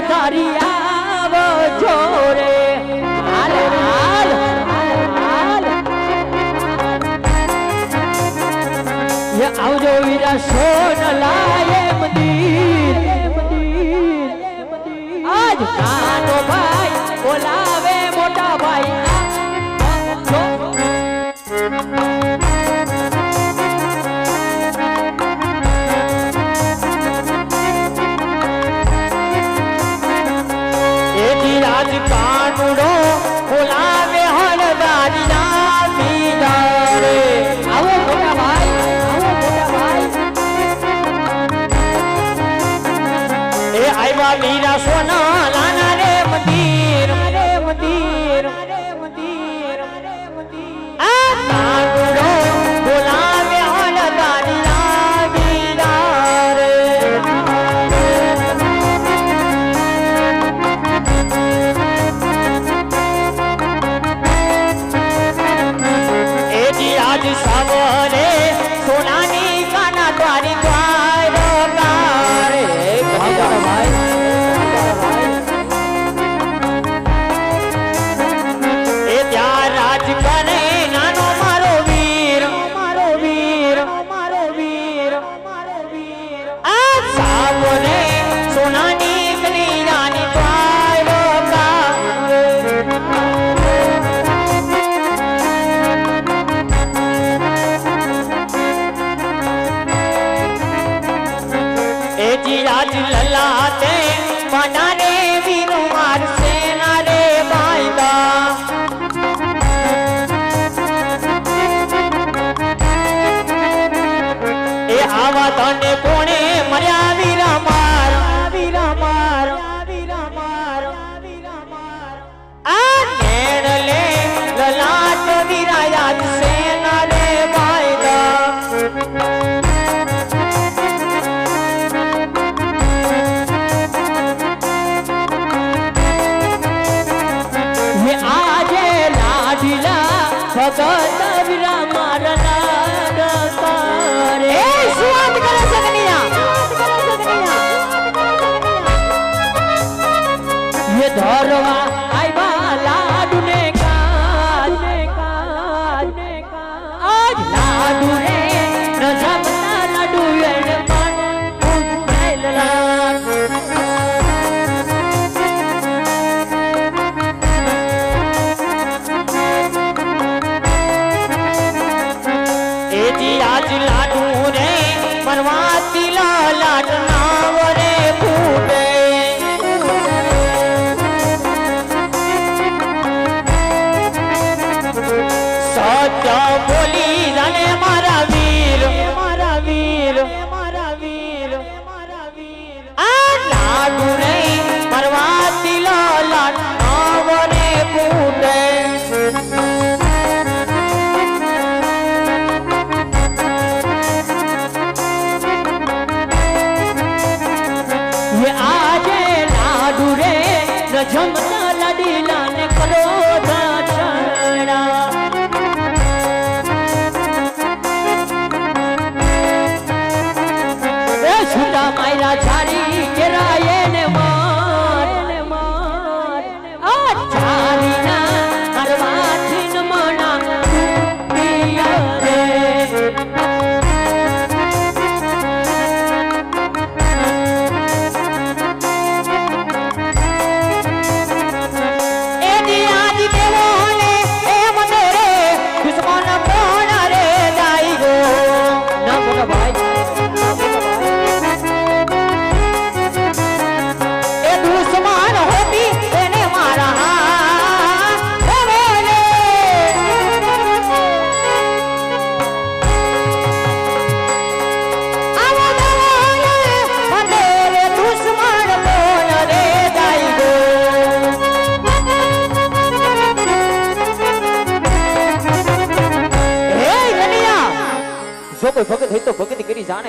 પધારી આવો गजम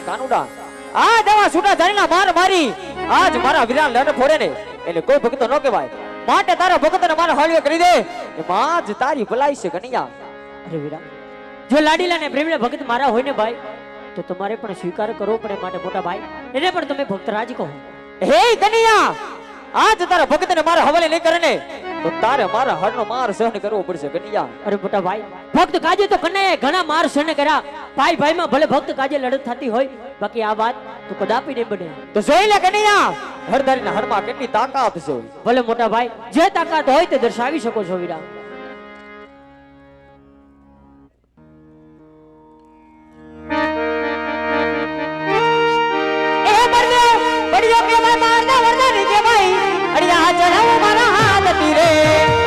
કાનુડા આ દવા છૂટા જાણીના માર મારી. આજ મારા વિરાન લને ફોરે ને એને કોઈ ભક્તો ન કહેવાય. માટે તારા ભક્તને મારે હાલ્યો કરી દે. એમાં જ તારી ભલાઈ છે કનૈયા અરે વિરા જો લાડીલા ને પ્રેમના ભક્ત મારા હોય ને ભાઈ તો તમારે પણ સ્વીકાર કરવો પડે માટે મોટા ભાઈ. એને પણ તમે ભક્ત રાજી કહો. હે કનૈયા આજ તારા ભક્તને મારે હવાલે નહીં કરે ને. તો તારે મારા હરનો માર સહન કરવો પડશે કનૈયા અરે મોટા ભાઈ ભક્ત કાજે તો કનૈયા ઘણા માર સહન કર્યા. ભાઈ ભાઈ માં ભલે ભક્ત કાજે લડત થતી હોય બાકી આ વાત તો કદાપી નહીં બને. તો જોઈ લે કનૈયા હરદારીના હરમાં કેટલી તાકાત છે. ભલે મોટા ભાઈ જે તાકાત હોય તે દર્શાવી શકો છો વીરા. એ મરદે કે મારના વરદાની કે ભાઈ? અડિયા ચઢાવો મારા. রে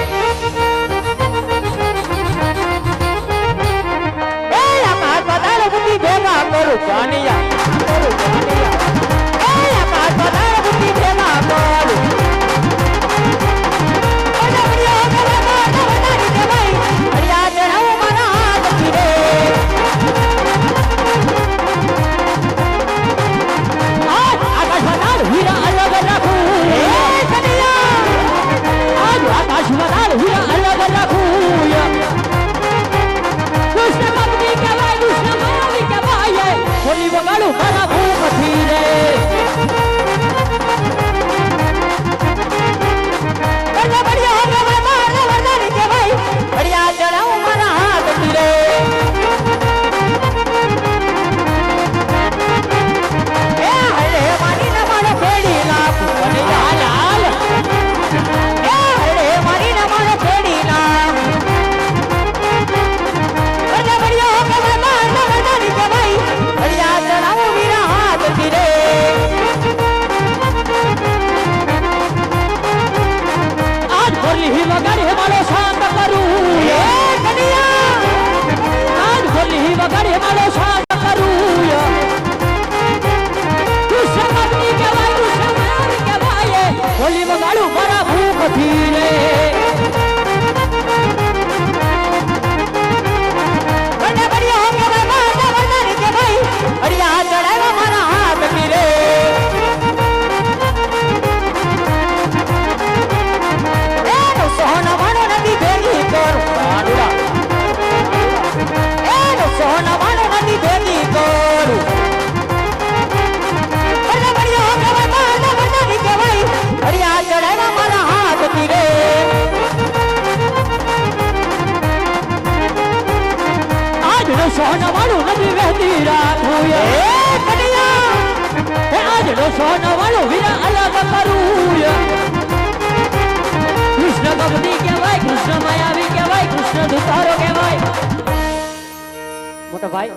ભાઈ.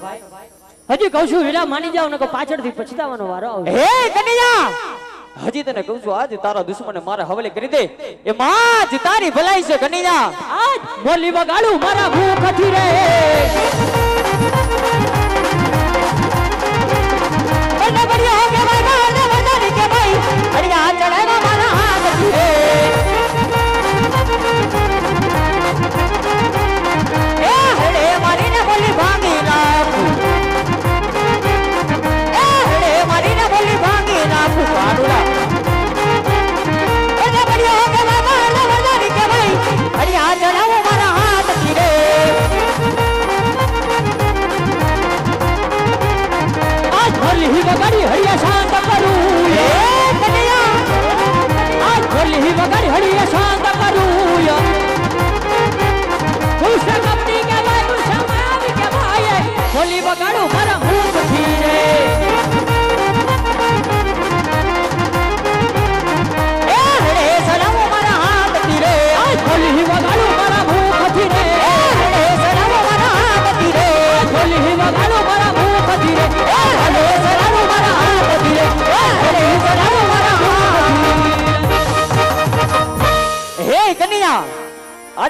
હજી કહું છું વીરા માની જાવ ને પાછળથી પછતાવાનો વારો હે કનૈયા હજી તને કહું છું આજ તારા દુશ્મને મારે હવાલે કરી દે. એ માં જ તારી ભલાઈ છે કનૈયા આજ બોલી વગાડું મારા ભૂખથી રે. બને હો કે ભાઈ માને વરદાની કે ભાઈ અડિયા ચડાવ્યા મારા હાથ તીરે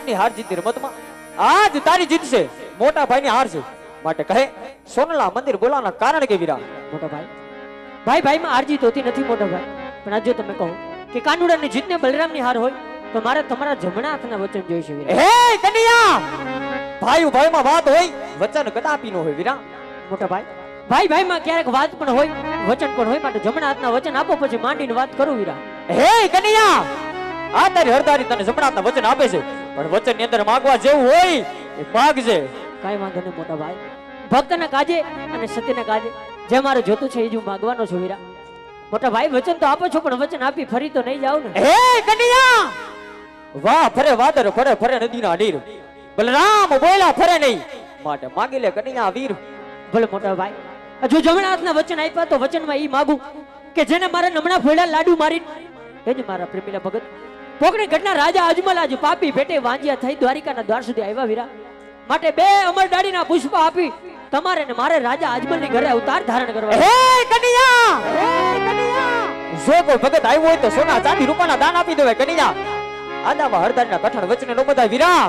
આજની હાર જીતી રમતમાં આજ તારી જીતશે મોટા ભાઈની હાર છે. માટે કહે સોનલા મંદિર બોલાવાના કારણ કે વીરા મોટા ભાઈ? ભાઈ ભાઈમાં હાર જીત હોતી નથી મોટા ભાઈ. પણ આજે તમે કહો કે કાનુડાની જીતને બલરામની હાર હોય તો મારે તમારા જમણા હાથના વચન જોઈશે વીરા હે કનિયા! ભાઈ ભાઈમાં વાત હોય વચન કદાપી નો હોય વીરા મોટા ભાઈ ભાઈ માં ક્યારેક વાત પણ હોય વચન પણ હોય માટે જમણા હાથના વચન આપો પછી માંડીને વાત કરું વીરા હે કનૈયા! આ તારી હરદારી તને જમણાતના વચન આપે છે. પણ વચનની અંદર માંગવા જેવું હોય એ માગજે. કાંઈ વાંધો નહીં મોટા ભાઈ. ભક્તના કાજે અને સત્યના કાજે. જે મારે જોતું છે એ જ હું માગવાનો છું વીરા. મોટા ભાઈ વચન તો આપો છો પણ વચન આપી ફરી તો નહીં જાવ ને. હે કન્યા! વાહ ફરે વાદર ફરે ફરે નદીના નીર. બલરામ બોલ્યા ફરે નહીં. માટે માગી લે કન્યા વીર. ભલે મોટા ભાઈ જો જમણા હાથના વચન આપ્યા તો વચનમાં ઈ માગું કે જેને મારા નમણા ફોડા લાડુ મારી એ જ મારા પ્રેમીલા ભગત. પોકણી ઘટના રાજા અજમલ આજ પાપી ભેટે વાંજ્યા થઈ દ્વારિકાના દ્વાર સુધી આવ્યા વીરા. માટે બે અમર દાડીના પુષ્પ આપી તમારે ને મારે રાજા અજમલની ઘરે અવતાર ધારણ કરવા. હે કન્યા! હે કન્યા! જો કોઈ ભગત આવ્યો હોય તો સોના ચાંદી રૂપાના દાન આપી દેવાય કન્યા. આદામાં હરદારના કઠણ વચને નો બધા વીરા.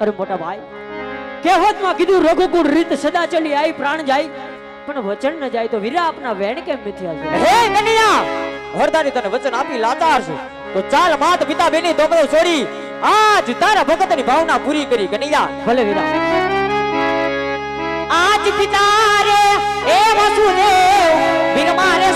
અરે મોટા ભાઈ કહેવતમાં કીધું રઘુકુળ રીત સદા ચલી આઈ પ્રાણ જાય. પણ વચન ન જાય તો વીરા આપના વેણ કેમ મિથ્યા છે હે કન્યા! હરદારી તને વચન આપી લાચાર છે. તો ચાલ માત પિતા બેની દોકડો છોડી આજ તારા ભગતની ભાવના પૂરી કરી કનૈયા. ભલે વીરા આજ પિતા રે એ વસુદેવ બિન મારે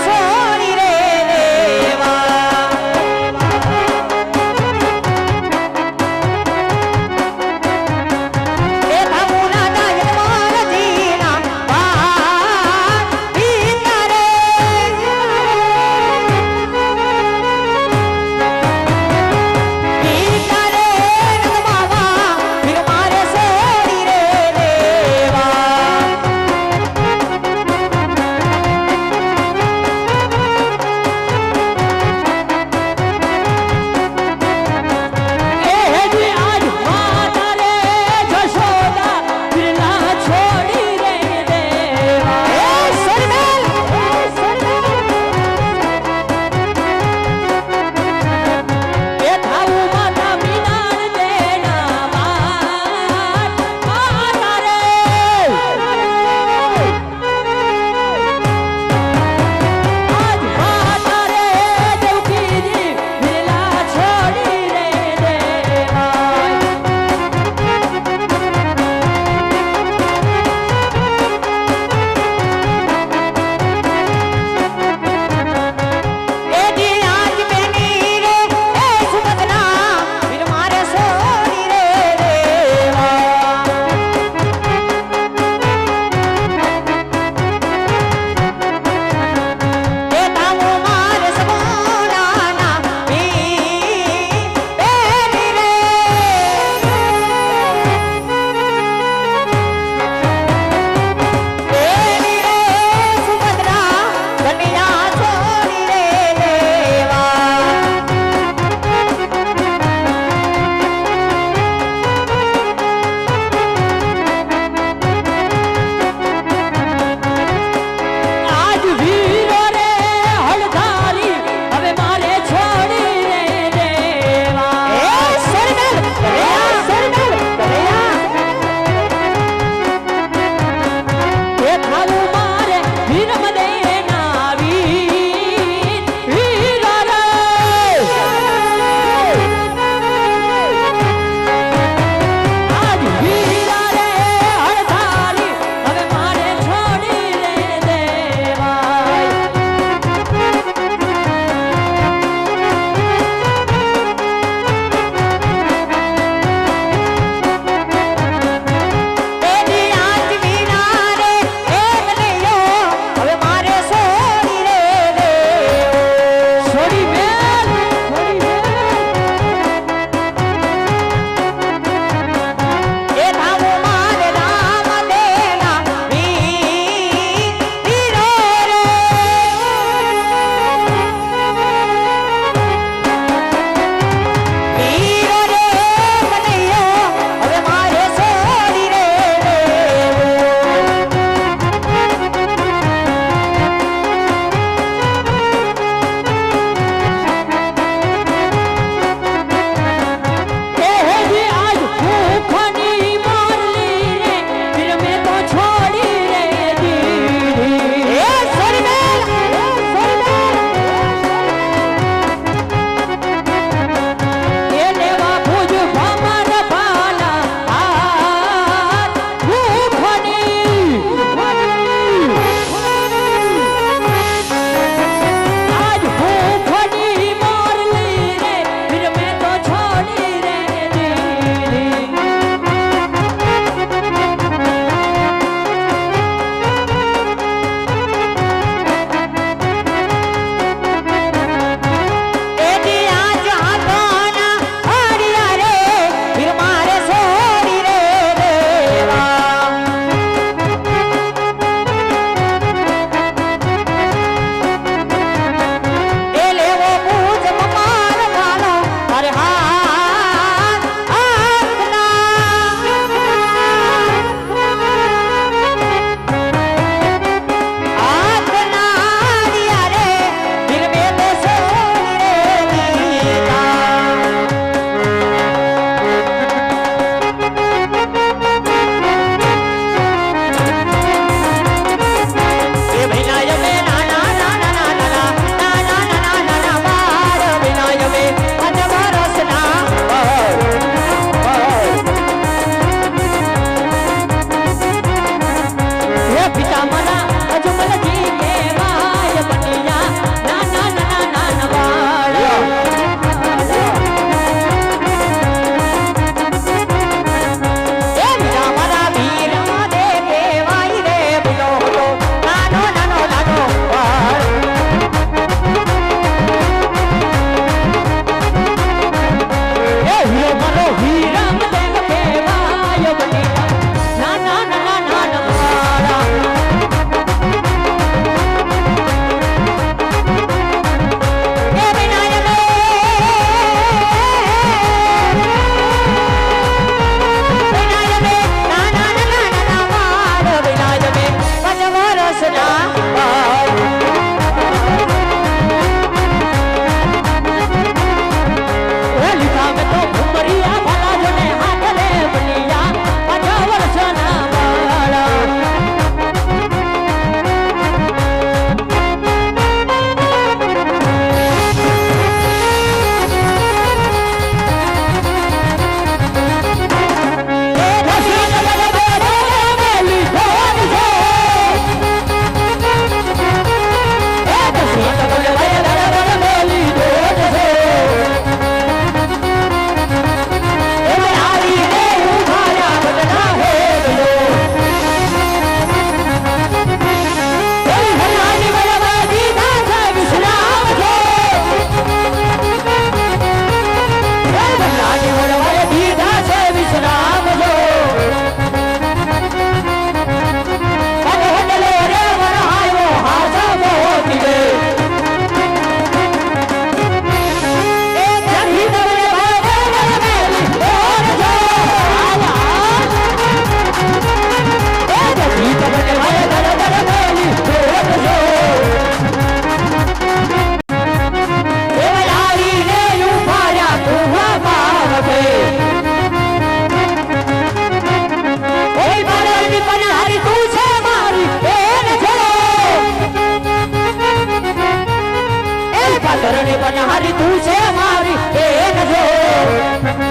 ધરણી બનહારી તું છે મારી? એક જો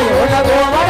Nhiều.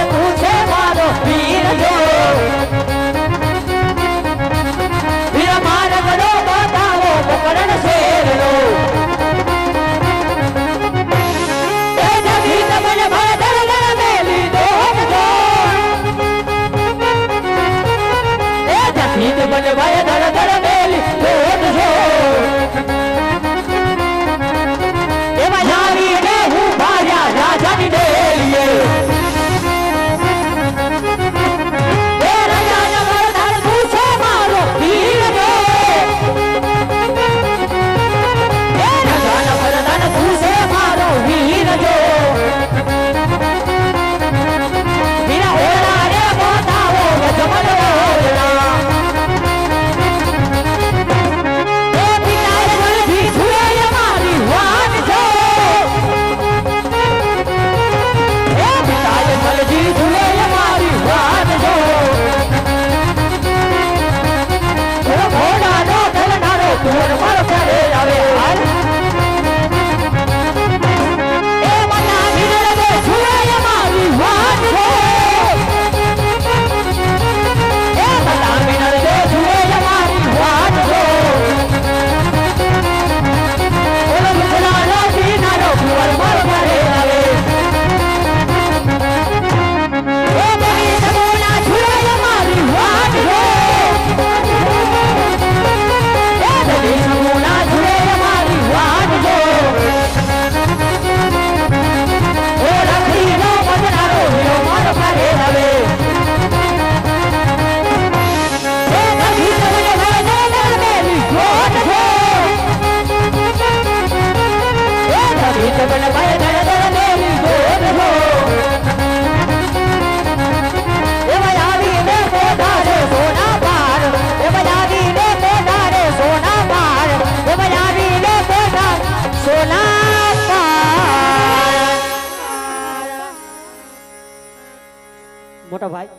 મોટો ભાઈ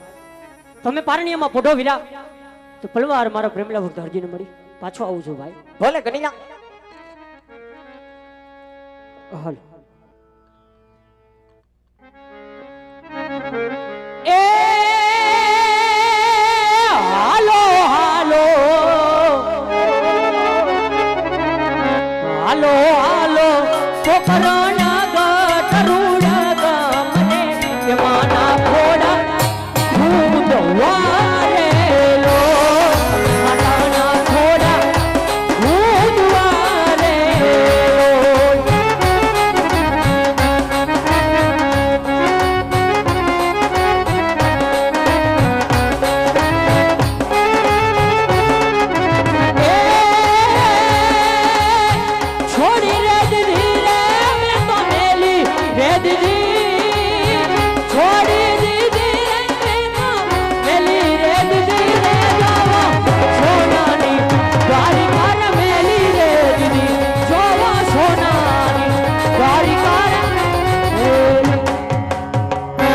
તમે પારણીયામાં પોઢો વિલા તો પલવાર મારો પ્રેમલા ભક્ત હરજીને મળી. પાછો આવું છું ભાઈ. ભલે ગણીલા હાલો. હાલો હાલો. હાલો હાલો.